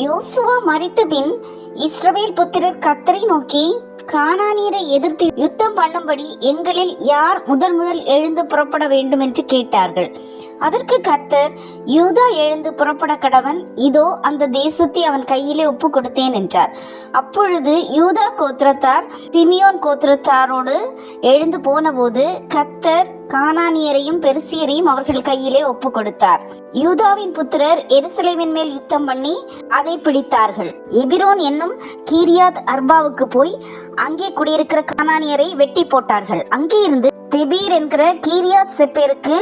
யோசுவா மரித்த பின் இஸ்ரவேல் புத்திரர் கத்தரை நோக்கி கானானியரை எதிர்த்து யுத்தம் பண்ணும்படி எங்களில் யார் முதல் முதல் எழுந்து புறப்பட வேண்டும் என்று கேட்டார்கள். அதற்கு கத்தர் யூதா எழுந்து புறப்பட கடவன் இதோ அந்த தேசத்தை அவன் கையிலே ஒப்பு கொடுத்தேன் என்றார். அப்பொழுது யூதா கோத்திரத்தார் சிமியோன் கோத்திரத்தாரோடு எழுந்து போனபோது கத்தர் கானானியரையும் பெருசியரையும் அவர்கள் கையிலே ஒப்பு கொடுத்தார். யூதாவின் புத்திரர் எருசலேமின் மேல் யுத்தம் பண்ணி அதை பிடித்தார்கள். எபிரோன் என்னும் கீரியாத் அர்பாவுக்கு போய் அங்கே குடியிருக்கிற கானானியரை வெட்டி போட்டார்கள். அங்கே இருந்து திபீர் என்கிற கீரியாத் செப்பேருக்கு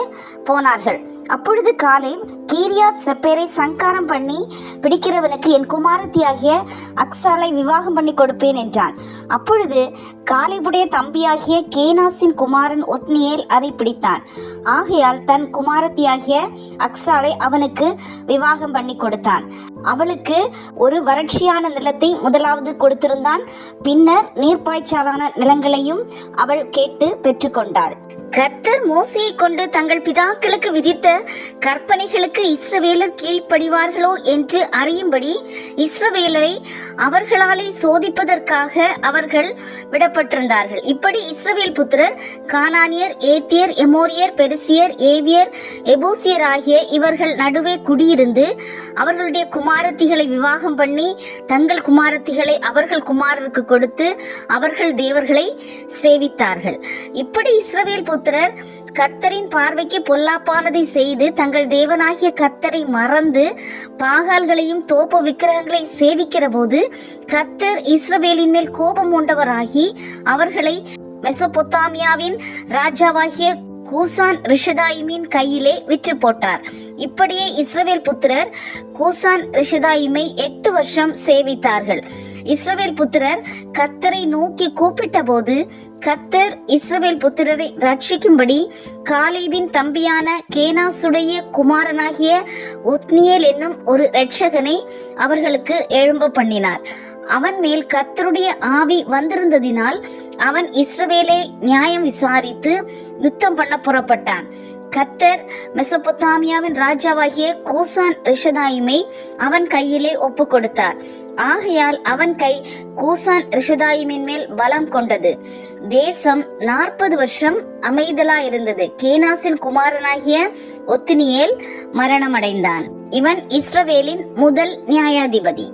போனார்கள். அப்பொழுது காலை கீரியாத் செப்பேரை சங்காரம் பண்ணி பிடிக்கிறவனுக்கு என் குமாரத்தியாகிய அக்சாலை விவாகம் பண்ணி கொடுப்பேன் என்றான். அப்பொழுது காலிபுடைய தம்பியாகிய கேனாஸின் குமாரன் ஒத்னியேல் அதை பிடித்தான். ஆகையால் தன் குமாரத்தியாகிய அக்சாலை அவனுக்கு விவாகம் பண்ணி கொடுத்தான். அவளுக்கு ஒரு வறட்சியான நிலத்தை முதலாவது கொடுத்திருந்தான். பின்னர் நீர்ப்பாய்ச்சாலான நிலங்களையும் அவள் கேட்டு பெற்றுக்கொண்டாள். கர்த்தர் மோசையை கொண்டு தங்கள் பிதாக்களுக்கு விதித்த கற்பனைகளுக்கு இஸ்ரவேலர் கீழ்ப்படிவார்களோ என்று அறியும்படி இஸ்ரவேலரை அவர்களாலே சோதிப்பதற்காக அவர்கள் விடப்பட்டிருந்தார்கள். இப்படி இஸ்ரவேல் புத்திரர் கானானியர் ஏத்தியர் எமோரியர் பெருசியர் ஏவியர் எபூசியர் ஆகிய இவர்கள் நடுவே குடியிருந்து அவர்களுடைய குமாரத்திகளை விவாகம் பண்ணி தங்கள் குமாரத்திகளை அவர்கள் குமாரருக்கு கொடுத்து அவர்கள் தேவர்களை சேவித்தார்கள். இப்படி இஸ்ரவேல் புத்திரர் கத்தரின் பார்வைக்கு பொல்லாப்பானதை செய்து தங்கள் தேவனாகிய கத்தரை மறந்து பாகால்களையும் தோப்பு விக்கிரகங்களை சேவிக்கிற போது கத்தர் இஸ்ரவேலின் மேல் கோபம் உண்டவராகி அவர்களை மெசபொத்தாமியாவின் ராஜாவாகிய கூசான் ரிஷதாயிமின் கையிலே விற்று போட்டார். இப்படியே இஸ்ரவேல் புத்திரர் கூசான் ரிஷதாயிமை எட்டு வருஷம் சேவித்தார்கள். இஸ்ரவேல் புத்திரர் கத்தரை நோக்கி கூப்பிட்ட போது கத்தர் இஸ்ரவேல் புத்திரரை ரட்சிக்கும்படி காலேபின் தம்பியான கேனாசுடைய குமாரனாகிய ஒத்னியேல் என்னும் ஒரு ரட்சகனை அவர்களுக்கு எழும்ப பண்ணினார். அவன் மேல் கர்த்தருடைய ஆவி வந்திருந்ததினால் அவன் இஸ்ரவேலை நியாயம் விசாரித்து யுத்தம் பண்ண புறப்பட்டான். கத்தர் மெசபொத்தாமியாவின் ராஜாவாகிய கூசான் ரிஷதாயுமை அவன் கையிலே ஒப்பு கொடுத்தார் ஆகையால் அவன் கை கூசான் ரிஷதாயுமின் மேல் பலம் கொண்டது. தேசம் நாற்பது வருஷம் அமைதலா இருந்தது கேனாசின் குமாரனாகிய ஒத்தினியேல் மரணமடைந்தான். இவன் இஸ்ரவேலின் முதல் நியாயாதிபதி.